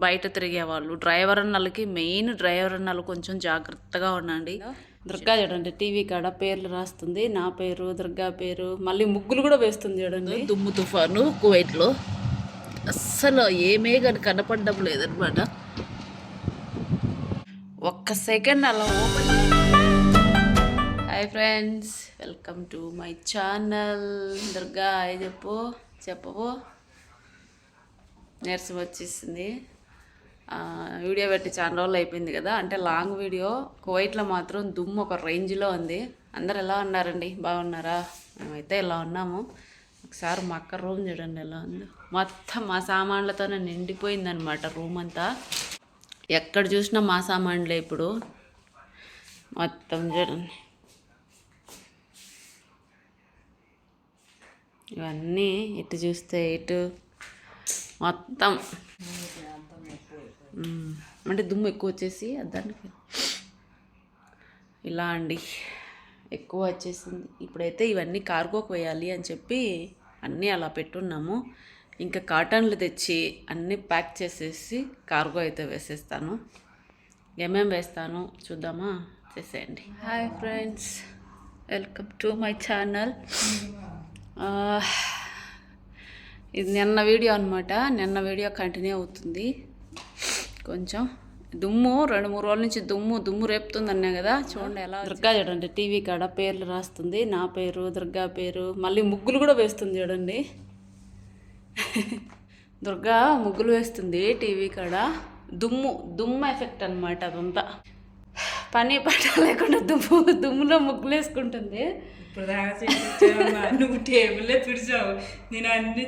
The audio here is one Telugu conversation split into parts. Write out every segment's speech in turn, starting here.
బయట తిరిగే వాళ్ళు. డ్రైవర్ అన్నలకి మెయిన్ డ్రైవర్ అన్నలు కొంచెం జాగ్రత్తగా ఉండండి. దుర్గా చూడండి టీవీ కాడ పేర్లు రాస్తుంది. నా పేరు దుర్గా పేరు. మళ్ళీ ముగ్గులు కూడా వేస్తుంది చూడండి. దుమ్ము తుఫాను కువైట్లో. అస్సలు ఏమే కానీ కనపడడం లేదనమాట. ఒక్క సెకండ్ అలా open hi friends welcome to my channel. Durga చెప్పు చెప్పవు. నీరసం వచ్చేసింది. వీడియో పెట్టి చాలా రోజులు అయిపోయింది కదా. అంటే లాంగ్ వీడియో కువైట్లో మాత్రం దుమ్ము ఒక రేంజ్లో ఉంది. అందరు ఎలా ఉన్నారండి? బాగున్నారా? మేమైతే ఇలా ఉన్నాము. ఒకసారి మా అక్క రూమ్ చూడండి ఎలా ఉంది. మొత్తం మా సామాన్లతోనే నిండిపోయిందనమాట రూమ్ అంతా. ఎక్కడ చూసినా మా సామాన్లే ఇప్పుడు. మొత్తం చూడండి. ఇవన్నీ ఇటు చూస్తే ఇటు మొత్తం. అంటే దుమ్ము ఎక్కువ వచ్చేసి దానికి ఇలా అండి. ఎక్కువ వచ్చేసింది. ఇప్పుడైతే ఇవన్నీ కార్గోకి వేయాలి అని చెప్పి అన్నీ అలా పెట్టున్నాము. ఇంకా కాటన్లు తెచ్చి అన్నీ ప్యాక్ చేసేసి కార్గో అయితే వేసేస్తాను. ఏమేం వేస్తాను చూద్దామా? చేసేయండి. Hi friends welcome to my channel ఇది నిన్న వీడియో అనమాట నిన్న వీడియో కంటిన్యూ అవుతుంది. కొంచెం దుమ్ము రెండు మూడు రోజుల నుంచి దుమ్ము దుమ్ము రేపుతుంది అన్నా కదా. చూడండి ఎలా దుర్గా చూడండి టీవీ కాడ పేర్లు రాస్తుంది. నా పేరు దుర్గా పేరు మళ్ళీ ముగ్గులు కూడా వేస్తుంది చూడండి. దుర్గా ముగ్గులు వేస్తుంది టీవీ కాడ. దుమ్ము దుమ్ము ఎఫెక్ట్ అనమాట అదంతా. పని పట్ట లేకుండా దుమ్ము దుమ్ములో ముగ్గులు వేసుకుంటుంది ఇప్పుడు. నువ్వు టేబుల్లే తుడిచావు. నేను అన్ని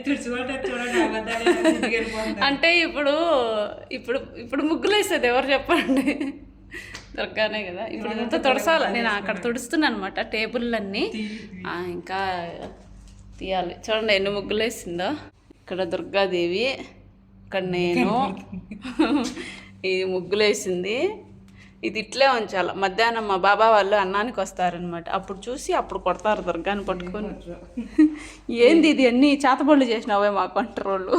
చూడండి వెళ్ళిపోతున్నా. అంటే ఇప్పుడు ఇప్పుడు ఇప్పుడు ముగ్గులు వేసేది ఎవరు చెప్పండి? దొరకనే కదా. ఇప్పుడు ఇదంతా తుడసాలి. నేను అక్కడ తుడుస్తున్నాను అనమాట టేబుల్లన్నీ ఇంకా తీయాలి. చూడండి ఎన్ని ముగ్గులు వేసిందో ఇక్కడ దుర్గాదేవి ఇక్కడ నేను. ఇది ముగ్గులు వేసింది ఇది ఇట్లే ఉంచాలి. మధ్యాహ్నం మా బాబా వాళ్ళు అన్నానికి వస్తారనమాట అప్పుడు చూసి అప్పుడు కొడతారు దుర్గాని పట్టుకొని. ఏంది ఇది? అన్ని చేతబడులు చేసినావే మా కంట్రోళ్ళు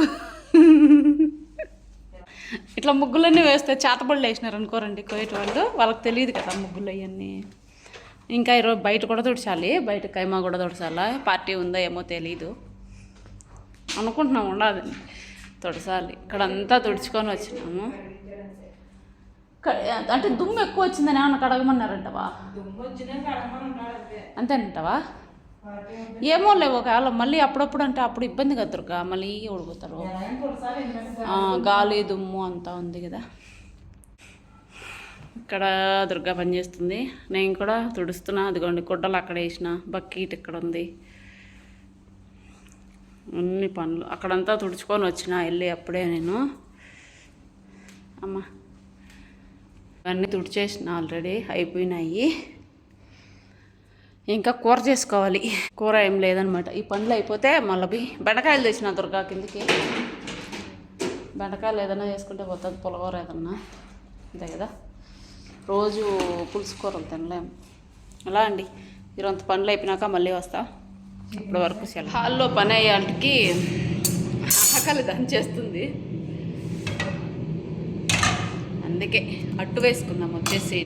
ఇట్లా ముగ్గులన్నీ వేస్తే చేతబడులు వేసినారు అనుకోరండి కోయట వాళ్ళు. వాళ్ళకి తెలియదు కదా ముగ్గులు అవన్నీ. ఇంకా ఈరోజు బయట కూడా తుడిచాలి. బయట కైమా కూడా తుడచాలా? పార్టీ ఉందో ఏమో తెలీదు. అనుకుంటున్నాం ఉండదండి తుడసాలి ఇక్కడంతా తుడుచుకొని వచ్చినాము. అంటే దుమ్ము ఎక్కువ వచ్చిందని ఏమన్నా కడగమన్నారంటవా. అంతేనంటవా? ఏమో లేవు ఒకవేళ మళ్ళీ అప్పుడప్పుడు అంటే అప్పుడు ఇబ్బంది కదా దుర్గా మళ్ళీ ఆ, గాలి దుమ్ము అంతా ఉంది కదా. ఇక్కడ దుర్గా పనిచేస్తుంది నేను కూడా తుడుస్తున్నా అదిగోండి గుడ్డలు అక్కడ వేసిన బకెట్ ఇక్కడ ఉంది. అన్ని పనులు అక్కడంతా తుడుచుకొని వచ్చిన వెళ్ళి అప్పుడే నేను. అమ్మా. ఇవన్నీ తుడిచేసిన ఆల్రెడీ అయిపోయినాయి. ఇంకా కూర చేసుకోవాలి. కూర ఏం లేదనమాట. ఈ పండ్లు అయిపోతే మళ్ళీ బెండకాయలు తెచ్చిన దుర్గా కిందికి. బెండకాయలు ఏదైనా చేసుకుంటే పోతుంది పులగూర ఏదన్నా. అంతే కదా? రోజు పులుసు కూరలు తినలేము అలా అండి? ఈరోజు పనులు అయిపోయినాక మళ్ళీ వస్తా. ఇప్పటి వరకు సెలవు. హాల్లో పని అయ్యేటికి ఆకలి చేస్తుంది అందుకే అట్టు వేసుకుందాం వచ్చేసి.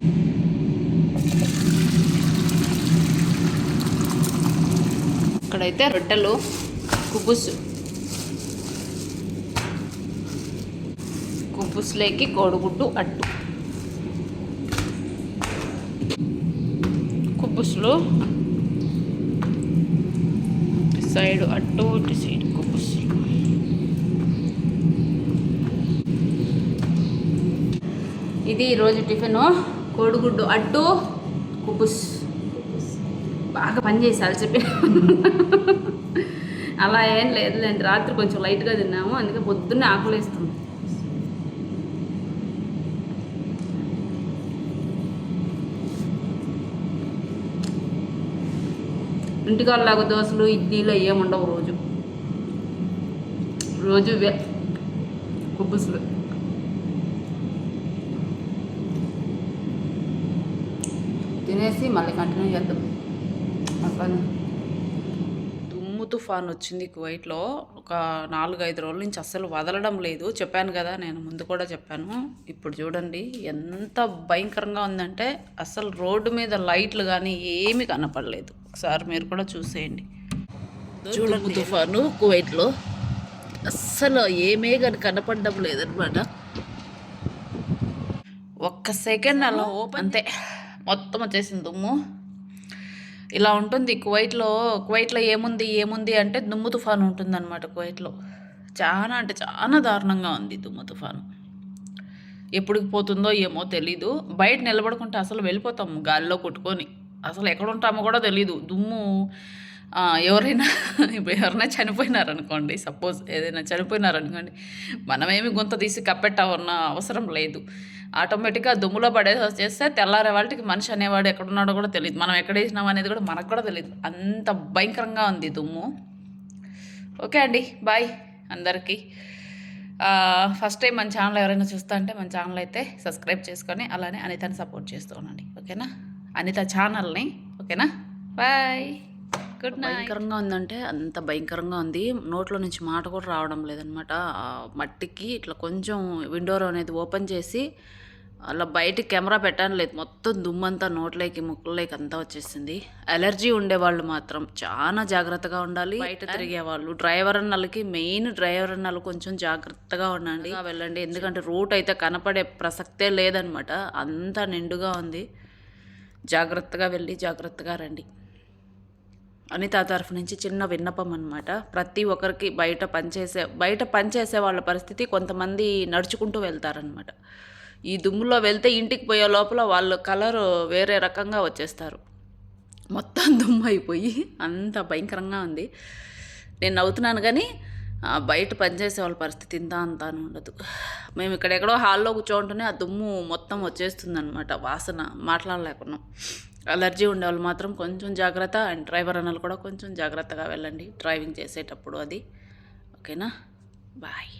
ఇక్కడైతే రొట్టెలు కుబుసు. కుబుసులేకి కోడిగుడ్డు అట్టు. కుబుసులు. సైడ్ అట్టు ఇటు సైడ్ కుబ్బుసులు ఇది ఈరోజు టిఫిన్. కోడిగుడ్డు అడ్డు కుబ్బుస్ బాగా పని చెప్పి. అలా ఏం లేదులేండి రాత్రి కొంచెం లైట్గా తిన్నాము. అందుకే పొద్దున్నే ఆకులేస్తుంది ఇంటికాడలాగా దోశలు ఇడ్లీలు ఏముండవు రోజు. రోజు కుబ్బుసులు తినేసి మళ్ళీ కంటిన్యూ చేద్దాం. దుమ్ము తుఫాన్ వచ్చింది కువైట్లో. ఒక నాలుగు ఐదు రోజుల నుంచి అస్సలు వదలడం లేదు. చెప్పాను కదా నేను ముందు కూడా చెప్పాను. ఇప్పుడు చూడండి ఎంత భయంకరంగా ఉందంటే అసలు రోడ్డు మీద లైట్లు కానీ ఏమీ కనపడలేదు. ఒకసారి మీరు కూడా చూసేయండి. చూడండి తుఫాను కువైట్లో. అస్సలు ఏమే కానీ కనపడడం లేదనమాట ఒక్క సెకండ్ అలా ఓపెన్ అంతే మొత్తం వచ్చేసింది దుమ్ము. ఇలా ఉంటుంది. కువైట్లో కువైట్లో ఏముంది ఏముంది అంటే దుమ్ము తుఫాను ఉంటుందన్నమాట కువైట్లో. చాలా అంటే చాలా దారుణంగా ఉంది దుమ్ము తుఫాను. ఎప్పటికి పోతుందో ఏమో తెలీదు. బయట నిలబడుకుంటే అసలు వెళ్ళిపోతాము గాలిలో కొట్టుకొని. అసలు ఎక్కడ ఉంటామో కూడా తెలీదు. దుమ్ము ఎవరైనా ఇప్పుడు ఎవరైనా చనిపోయినారనుకోండి సపోజ్ ఏదైనా చనిపోయినారనుకోండి మనమేమి గుంత తీసి కప్పెట్టవన్న అవసరం లేదు. ఆటోమేటిక్గా దుమ్ములో పడేసి వచ్చేస్తే తెల్లారే వాళ్ళకి మనిషి అనేవాడు ఎక్కడున్నాడో కూడా తెలియదు మనం ఎక్కడ వేసినాం అనేది కూడా మనకు కూడా తెలియదు అంత భయంకరంగా ఉంది దుమ్ము. ఓకే అండి బాయ్ అందరికీ. ఫస్ట్ టైం మన ఛానల్ ఎవరైనా చూస్తా అంటే మన ఛానల్ అయితే సబ్స్క్రైబ్ చేసుకొని అలానే అనితని సపోర్ట్ చేస్తూ ఉండండి. ఓకేనా? అనిత ఛానల్ని. ఓకేనా? బాయ్. భయంకరంగా ఉందంటే అంత భయంకరంగా ఉంది. నోట్లో నుంచి మాట కూడా రావడం లేదనమాట. మట్టికి ఇట్లా కొంచెం విండోర్ అనేది ఓపెన్ చేసి అలా బయటికి కెమెరా పెట్టాను లేదు. మొత్తం దుమ్మంతా నోట్లోకి ముక్కుల్లోకి అంతా వచ్చేసింది. అలర్జీ ఉండేవాళ్ళు మాత్రం చాలా జాగ్రత్తగా ఉండాలి. బయట తిరిగే వాళ్ళు. డ్రైవర్ అన్నలకి మెయిన్ డ్రైవర్ అన్నలు కొంచెం జాగ్రత్తగా ఉండండి. వెళ్ళండి. ఎందుకంటే రూట్ అయితే కనపడే ప్రసక్తే లేదనమాట. అంతా నిండుగా ఉంది. జాగ్రత్తగా వెళ్ళి జాగ్రత్తగా రండి. అనిత తరఫు నుంచి చిన్న విన్నపం అనమాట ప్రతి ఒక్కరికి బయట పనిచేసే బయట పనిచేసే వాళ్ళ పరిస్థితి కొంతమంది నడుచుకుంటూ వెళ్తారనమాట ఈ దుమ్ములో వెళ్తే ఇంటికి పోయే లోపల వాళ్ళు కలర్ వేరే రకంగా వచ్చేస్తారు. మొత్తం దుమ్ము అయిపోయి అంత భయంకరంగా ఉంది. నేను నవ్వుతున్నాను కానీ బయట పనిచేసే వాళ్ళ పరిస్థితి ఇంత అంత అని ఉండదు. మేము ఇక్కడ ఎక్కడో హాల్లో కూర్చోంటూనే ఆ దుమ్ము మొత్తం వచ్చేస్తుంది అనమాట వాసన మాట్లాడలేకున్నాం. అలర్జీ ఉండేవాళ్ళు మాత్రం కొంచెం జాగ్రత్త అండ్ డ్రైవర్ అన్నలు కూడా కొంచెం జాగ్రత్తగా వెళ్ళండి డ్రైవింగ్ చేసేటప్పుడు అది. ఓకేనా? బాయ్.